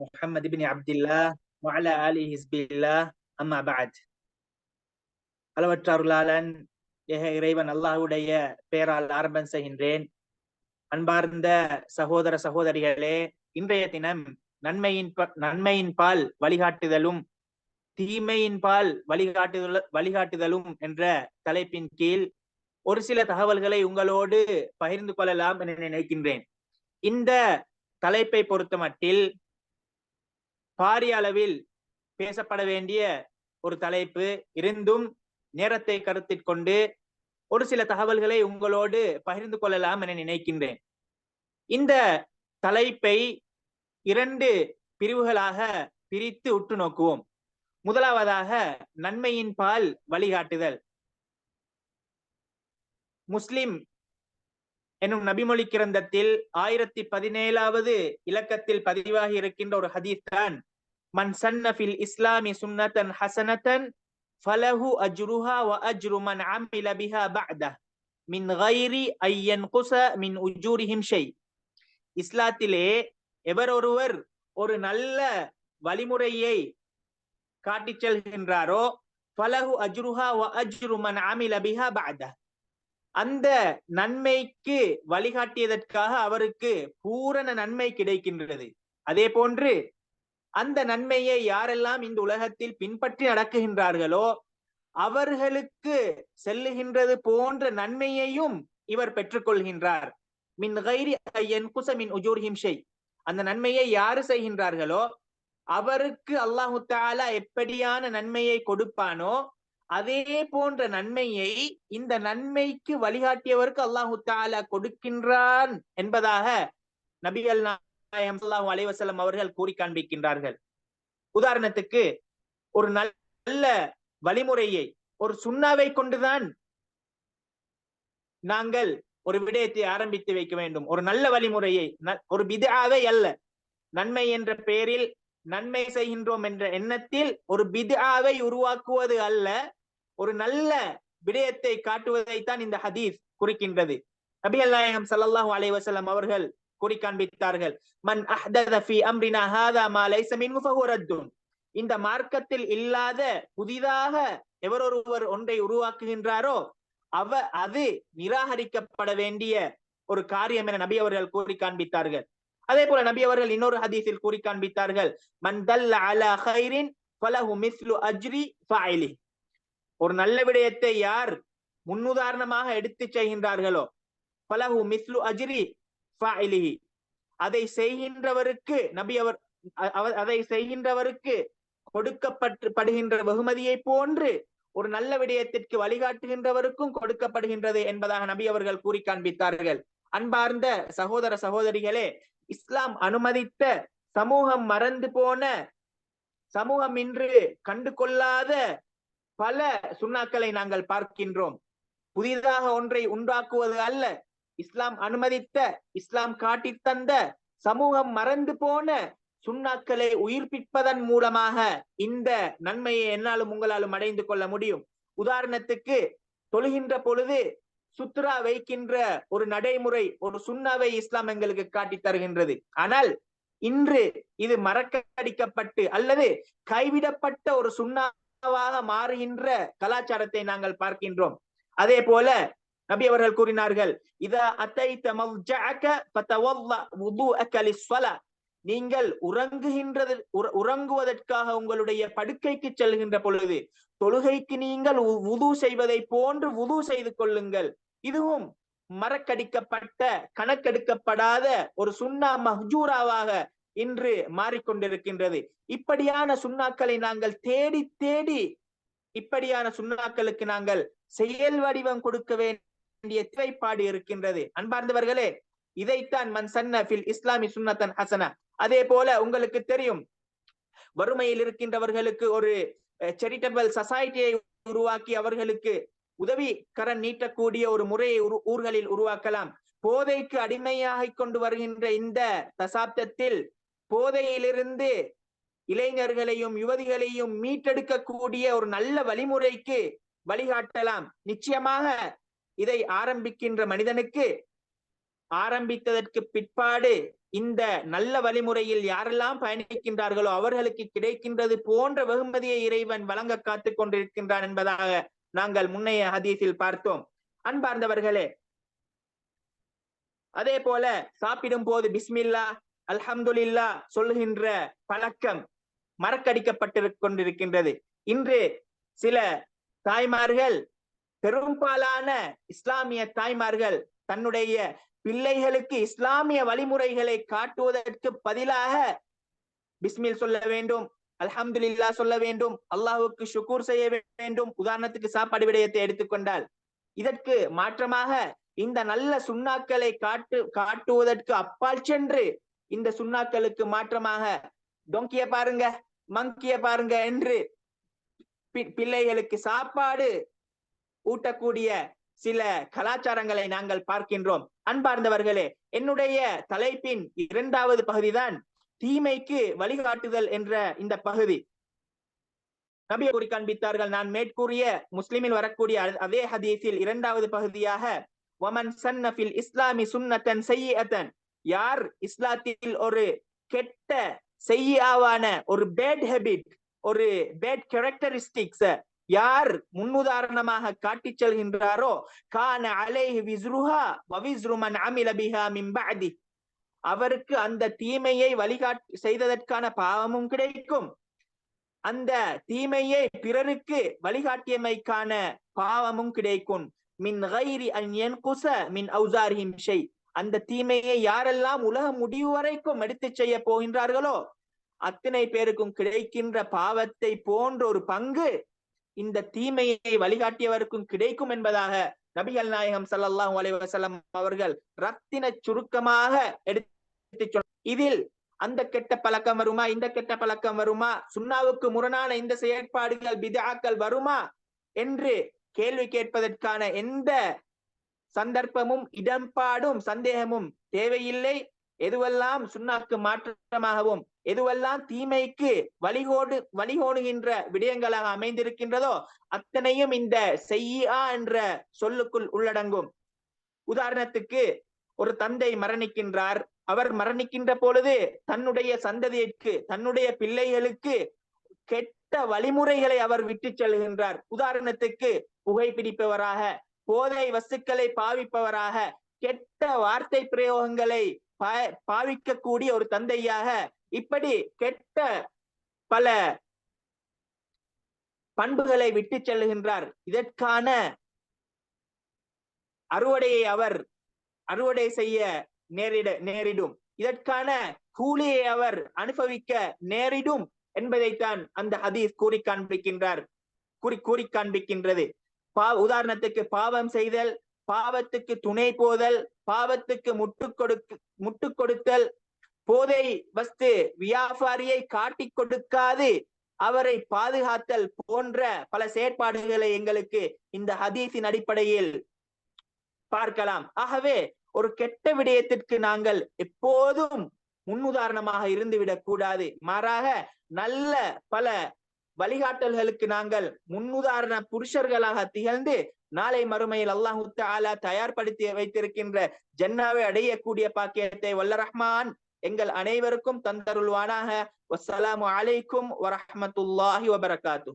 Muhammad ibn Abdullah wa ala alihi hizbillah. Amma ba'd. அளவற்ற அருளாளன் ஏக இறைவன் அல்லாஹுடைய பெயரால் ஆரம்பம் செய்கின்றேன். அன்பார்ந்த சகோதர சகோதரிகளே இன்றைய தினம் நன்மையின் நன்மையின் பால் வழிகாட்டுதலும் தீமையின் பால் வழிகாட்டுதல் வழிகாட்டுதலும் என்ற தலைப்பின் கீழ் ஒரு சில தகவல்களை உங்களோடு பகிர்ந்து கொள்ளலாம் என நினைக்கின்றேன். இந்த தலைப்பை பொறுத்த மட்டில் பாரிய அளவில் பேசப்பட வேண்டிய ஒரு தலைப்பு. இருந்தும் நேரத்தை கருத்தில் கொண்டு ஒரு சில தகவல்களை உங்களோடு பகிர்ந்து கொள்ளலாம் என நினைக்கின்றேன். இந்த தலைப்பை இரண்டு பிரிவுகளாக பிரித்து உற்று நோக்குவோம். முதலாவதாக நன்மையின் பால் வழிகாட்டுதல். முஸ்லிம் என்னும் நபிமொழி கிரந்தத்தில் ஆயிரத்தி பதினேழாவது இலக்கத்தில் பதிவாகி இருக்கின்ற ஒரு ஹதீஸ் தான் Man sanna fil islami sunnatan hasanatan falahu ajruha wa ajru man amila biha ba'dah min ghairi ayyan Kusha min ujurihim shay. இஸ்லாத்திலே எவர் ஒருவர் ஒரு நல்ல வழிமுறையை காட்டிச் செல்கின்றாரோ பலகு அஜ்ருஹா வ அஜ்ரு மன் அமில பிஹா பஅத அந்த நன்மைக்கு வழிகாட்டியதற்காக அவருக்கு பூரண நன்மை கிடைக்கின்றது அதே போன்று அந்த நன்மையை யாரெல்லாம் இந்த உலகத்தில் பின்பற்றி நடக்குகின்றார்களோ அவர்களுக்கு செல்லுகின்றது போன்ற நன்மையையும் இவர் பெற்றுக்கொள்கின்றார். மின் கைரி ஐயன் குசமின் உஜூர்ஹிம்ஷை அந்த நன்மையை யாரு செய்கின்றார்களோ அவருக்கு அல்லாஹு தாலா எப்படியான நன்மையை கொடுப்பானோ அதே போன்ற நன்மையை இந்த நன்மைக்கு வழிகாட்டியவருக்கு அல்லாஹு தாலா கொடுக்கின்றான் என்பதாக நபிகள் அல்லாஹ் அலைவசல்லம் அவர்கள் கூறி காண்பிக்கின்றார்கள். உதாரணத்துக்கு ஒரு நல்ல வழிமுறையை ஒரு சுண்ணாவை கொண்டுதான் நாங்கள் ஒரு விடயத்தை ஆரம்பித்து வைக்க வேண்டும். ஒரு நல்ல வழிமுறையை ஒரு பிதாவை அல்ல. நன்மை என்ற பெயரில் நன்மை செய்கின்றோம் என்ற எண்ணத்தில் ஒரு பிதாவை உருவாக்குவது அல்ல. ஒரு நல்ல விடயத்தை காட்டுவதைத்தான் இந்த ஹதீஸ் குறிக்கின்றது. நபி அல்லாயம் சல்லாஹூ அலை அவர்கள் கூறி காண்பித்தார்கள். மன் அஹ்தத அம்ரினா ஹாதா மா மின்ஹு இந்த மார்க்கத்தில் இல்லாத புதிதாக எவரொருவர் ஒன்றை உருவாக்குகின்றாரோ அவ அது நிராகரிக்கப்பட வேண்டிய ஒரு காரியம் என நபி அவர்கள் கூறி காண்பித்தார்கள். அதே போல நபி அவர்கள் இன்னொரு ஹதீஸில் கூறி காண்பித்தார்கள். மன் தல்ல அலா ஹைரின் மிஸ்லு அஜ்ரி ஃபைலி ஒரு நல்ல விடயத்தை யார் முன்னுதாரணமாக எடுத்து செய்கின்றார்களோ பலஹு மிஸ்லு அஜ்ரி ஃபாயிலிஹி அதை செய்கின்றவருக்கு நபி அவர் அதை செய்கின்றவருக்கு கொடுக்கப்பட்டு படுகின்ற வெகுமதியை போன்று ஒரு நல்ல விடயத்திற்கு வழிகாட்டுகின்றவருக்கும் கொடுக்கப்படுகின்றது என்பதாக நபி அவர்கள் கூறி காண்பித்தார்கள். அன்பார்ந்த சகோதர சகோதரிகளே இஸ்லாம் அனுமதித்த சமூகம் மறந்து போன சமூகம் இன்று கண்டு கொள்ளாத பல சுண்ணாக்களை நாங்கள் பார்க்கின்றோம். புதிதாக ஒன்றை உண்டாக்குவது அல்ல இஸ்லாம் அனுமதித்த இஸ்லாம் காட்டி தந்த சமூகம் மறந்து போன சுண்ணாக்களை உயிர்ப்பிப்பதன் மூலமாக இந்த நன்மையை என்னாலும் உங்களாலும் அடைந்து கொள்ள முடியும். உதாரணத்துக்கு தொழுகின்ற பொழுது சுத்ரா வைக்கின்ற ஒரு நடைமுறை ஒரு சுண்ணாவை இஸ்லாம் எங்களுக்கு காட்டி தருகின்றது. ஆனால் இன்று இது மறக்கடிக்கப்பட்டு அல்லது கைவிடப்பட்ட ஒரு சுண்ணாவாக மாறுகின்ற கலாச்சாரத்தை நாங்கள் பார்க்கின்றோம். அதே போல நபி அவர்கள் கூறினார்கள் இதா அத்தைத்த நீங்கள் உறங்குகின்றது உறங்குவதற்காக உங்களுடைய படுக்கைக்கு செல்கின்ற பொழுது தொழுகைக்கு நீங்கள் உது செய்வதை போன்று உது செய்து கொள்ளுங்கள். இதுவும் மறக்கடிக்கப்பட்ட கணக்கெடுக்கப்படாத ஒரு சுண்ணா மஹ்ஜூராவாக இன்று மாறிக்கொண்டிருக்கின்றது. இப்படியான சுண்ணாக்களை நாங்கள் தேடி தேடி இப்படியான சுண்ணாக்களுக்கு நாங்கள் செயல் வடிவம் கொடுக்க வேண்டும் வேண்டிய தேவைப்பாடு இருக்கின்றது. அன்பார்ந்தவர்களே இதைத்தான் மன் சன்னபில் இஸ்லாமி சுன்னத்தன் ஹசனா. அதே போல உங்களுக்கு தெரியும் வறுமையில் இருக்கின்றவர்களுக்கு ஒரு செரிட்டபிள் சொசைட்டியை உருவாக்கி அவர்களுக்கு உதவி கரண் நீட்டக்கூடிய ஒரு முறையை ஊர்களில் உருவாக்கலாம். போதைக்கு அடிமையாக கொண்டு வருகின்ற இந்த தசாப்தத்தில் போதையிலிருந்து இளைஞர்களையும் யுவதிகளையும் மீட்டெடுக்கக்கூடிய ஒரு நல்ல வழிமுறைக்கு வழிகாட்டலாம். நிச்சயமாக இதை ஆரம்பிக்கின்ற மனிதனுக்கு ஆரம்பித்ததற்கு பிற்பாடு இந்த நல்ல வழிமுறையில் யாரெல்லாம் பயணிக்கின்றார்களோ அவர்களுக்கு கிடைக்கின்றது போன்ற வெகுமதியை இறைவன் வழங்க காத்துக் கொண்டிருக்கின்றான் என்பதாக நாங்கள் முன்னைய ஹதீஸில் பார்த்தோம். அன்பார்ந்தவர்களே அதே போல சாப்பிடும் போது பிஸ்மில்லா அல்ஹம்துல்லா சொல்லுகின்ற பழக்கம் மறக்கடிக்கப்பட்டு கொண்டிருக்கின்றது. இன்று சில தாய்மார்கள் பெரும்பாலான இஸ்லாமிய தாய்மார்கள் தன்னுடைய பிள்ளைகளுக்கு இஸ்லாமிய வழிமுறைகளை காட்டுவதற்கு பதிலாக பிஸ்மில் சொல்ல வேண்டும் அல்ஹம்துலில்லா சொல்ல வேண்டும் அல்லாஹுக்கு சுக்கூர் செய்ய வேண்டும் உதாரணத்துக்கு சாப்பாடு விடயத்தை எடுத்துக்கொண்டால் இதற்கு மாற்றமாக இந்த நல்ல சுண்ணாக்களை காட்டு காட்டுவதற்கு அப்பால் சென்று இந்த சுண்ணாக்களுக்கு மாற்றமாக டொங்கிய பாருங்க மங்கிய பாருங்க என்று பிள்ளைகளுக்கு சாப்பாடு ஊட்டக்கூடிய சில கலாச்சாரங்களை நாங்கள் பார்க்கின்றோம். அன்பார்ந்தவர்களே என்னுடைய தலைப்பின் இரண்டாவது பகுதிதான் தீமைக்கு வழிகாட்டுதல் என்ற இந்த பகுதி. நபி கூறி காண்பித்தார்கள் நான் மேற்கூறிய முஸ்லிமில் வரக்கூடிய அதே ஹதீஸில் இரண்டாவது பகுதியாக ஒமன் சன்னஃபில் இஸ்லாமி சுன்னத்தன் செய்யத்தன் யார் இஸ்லாத்தில் ஒரு கெட்ட செய்யாவான ஒரு பேட் ஹெபிட் ஒரு பேட் கேரக்டரிஸ்டிக்ஸ யார் முன்னுதாரணமாக காட்டிச் செல்கின்றாரோ கான அலைஹி விஸ்ருஹா வவிஸ்ருமன் அமில பிஹா மின் அவருக்கு அந்த தீமையை வழிகாட் செய்ததற்கான பாவமும் கிடைக்கும். அந்த தீமையை பிறருக்கு வழிகாட்டியமைக்கான பாவமும் கிடைக்கும். மின் கைரி அன் குச மின் அவுசாரிஹிம் ஷெய் அந்த தீமையை யாரெல்லாம் உலக முடிவு வரைக்கும் எடுத்து செய்ய போகின்றார்களோ அத்தனை பேருக்கும் கிடைக்கின்ற பாவத்தை போன்ற ஒரு பங்கு இந்த தீமையை வழிகாட்டியவருக்கும் கிடைக்கும் என்பதாக நபிகள் நாயகம் சல்லாஹூ அலி வசலம் அவர்கள் ரத்தின சுருக்கமாக எடுத்து இதில் அந்த கெட்ட பழக்கம் வருமா இந்த கெட்ட பழக்கம் வருமா சுண்ணாவுக்கு முரணான இந்த செயற்பாடுகள் பிதாக்கள் வருமா என்று கேள்வி கேட்பதற்கான எந்த சந்தர்ப்பமும் இடம்பாடும் சந்தேகமும் தேவையில்லை. எதுவெல்லாம் சுண்ணாக்கு மாற்றமாகவும் எதுவெல்லாம் தீமைக்கு வழிகோடு வழிகோடுகின்ற விடயங்களாக அமைந்திருக்கின்றதோ அத்தனையும் இந்த செய்யா என்ற சொல்லுக்குள் உள்ளடங்கும். உதாரணத்துக்கு ஒரு தந்தை மரணிக்கின்றார். அவர் மரணிக்கின்ற பொழுது தன்னுடைய சந்ததியிற்கு தன்னுடைய பிள்ளைகளுக்கு கெட்ட வழிமுறைகளை அவர் விட்டு செல்கின்றார். உதாரணத்துக்கு புகைப்பிடிப்பவராக போதை வசுக்களை பாவிப்பவராக கெட்ட வார்த்தை பிரயோகங்களை பாவிக்கக்கூடிய ஒரு தந்தையாக இப்படி கெட்ட பல பண்புகளை விட்டு செல்லுகின்றார். இதற்கான அறுவடையை அவர் அறுவடை செய்ய நேரிட நேரிடும். இதற்கான கூலியை அவர் அனுபவிக்க நேரிடும் என்பதைத்தான் அந்த ஹதீஸ் கூறி காண்பிக்கின்றார் கூறி கூறி காண்பிக்கின்றது பா உதாரணத்துக்கு பாவம் செய்தல் பாவத்துக்கு துணை போதல் பாவத்துக்கு முட்டு கொடுக்கு முட்டு கொடுத்தல். போதை வஸ்து வியாபாரியை காட்டி கொடுக்காது அவரை பாதுகாத்தல் போன்ற பல செயற்பாடுகளை எங்களுக்கு இந்த ஹதீஸின் அடிப்படையில் பார்க்கலாம். ஆகவே ஒரு கெட்ட விடயத்திற்கு நாங்கள் எப்போதும் முன்னுதாரணமாக இருந்துவிடக் கூடாது. மாறாக நல்ல பல வழிகாட்டல்களுக்கு நாங்கள் முன்னுதாரண புருஷர்களாக திகழ்ந்து நாளை மறுமையில் அல்லாஹு தாலா தயார்படுத்தி வைத்திருக்கின்ற ஜன்னாவை அடையக்கூடிய பாக்கியத்தை வல்ல ரஹ்மான் எங்கள் அனைவருக்கும் தந்தருள்வானாக. வசலாம் அலைக்கும் வரஹமத்துல்லாஹி வபரகாத்து.